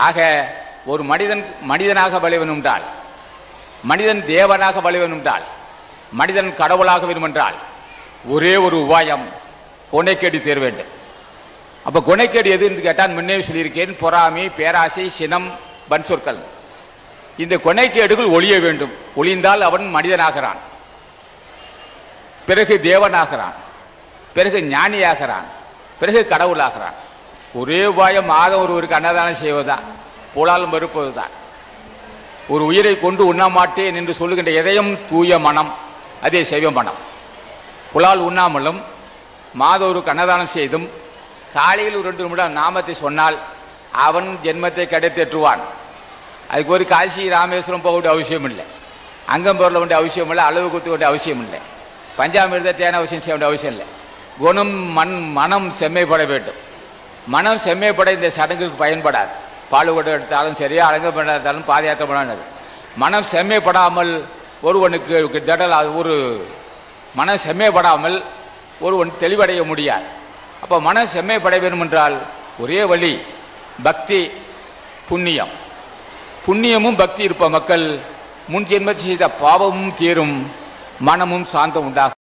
ஆக ஒரு மனிதன் மனிதனாக வலிவனுண்டால் மனிதன் தேவனாக வலிவனுண்டால் மனிதன் கடவுளாக வேண்டுமென்றால் ஒரே ஒரு உபாயம் கொனைக்கேடி சேர வேண்டும். அப்ப கொனைக்கேடு எது என்று கேட்டால் முன்னே சொல்லியிருக்கேன் பொறாமை பேராசை சினம் பன்சொற்கள் இந்த கொனைக்கேடுகள் ஒளிய வேண்டும். ஒளிந்தால் அவன் மனிதனாகிறான். பிறகு தேவனாகிறான். பிறகு ஞானியாகிறான். பிறகு கடவுளாகிறான். ஒரே உபாயம் மாதம் ஒருவருக்கு அன்னதானம் செய்வதுதான். புலாலும் மறுப்பதுதான். ஒரு உயிரை கொண்டு உண்ணமாட்டேன் என்று சொல்லுகின்ற இதயம் தூய மனம் அதே சைவ மனம். புலால் உண்ணாமலும் மாதவருக்கு அன்னதானம் செய்தும் காலையில் ஒரு ரெண்டு நிமிடம் நாமத்தை சொன்னால் அவன் ஜென்மத்தை கிடைத்தேற்றுவான். அதுக்கு ஒரு காசி ராமேஸ்வரம் போக வேண்டிய அவசியம் இல்லை. அங்கம் பொருள வேண்டிய அவசியம் இல்லை அளவு கொடுத்து வேண்டிய அவசியம் இல்லை. பஞ்சாமிர்த தேன அவசியம் செய்ய வேண்டிய அவசியம் இல்லை. குணம் மண் மனம் செம்மைப்பட வேண்டும். மனம் செம்மைப்பட இந்த சடங்குக்கு பயன்படாது. பால் எடுத்தாலும் சரி அலங்கம் பண்ணாலும் பாத பண்ணாது மனம் செம்மைப்படாமல் ஒருவனுக்கு திடல் ஒரு மனம் செம்மைப்படாமல் ஒருவன் தெளிவடைய முடியாது. அப்போ மனம் செம்மைப்பட வேண்டும் என்றால் ஒரே வழி பக்தி புண்ணியம். புண்ணியமும் பக்தி இருப்ப மக்கள் முன் ஜென்மத்தில் செய்த பாவமும் தீரும் மனமும் சாந்தம் உண்டாகும்.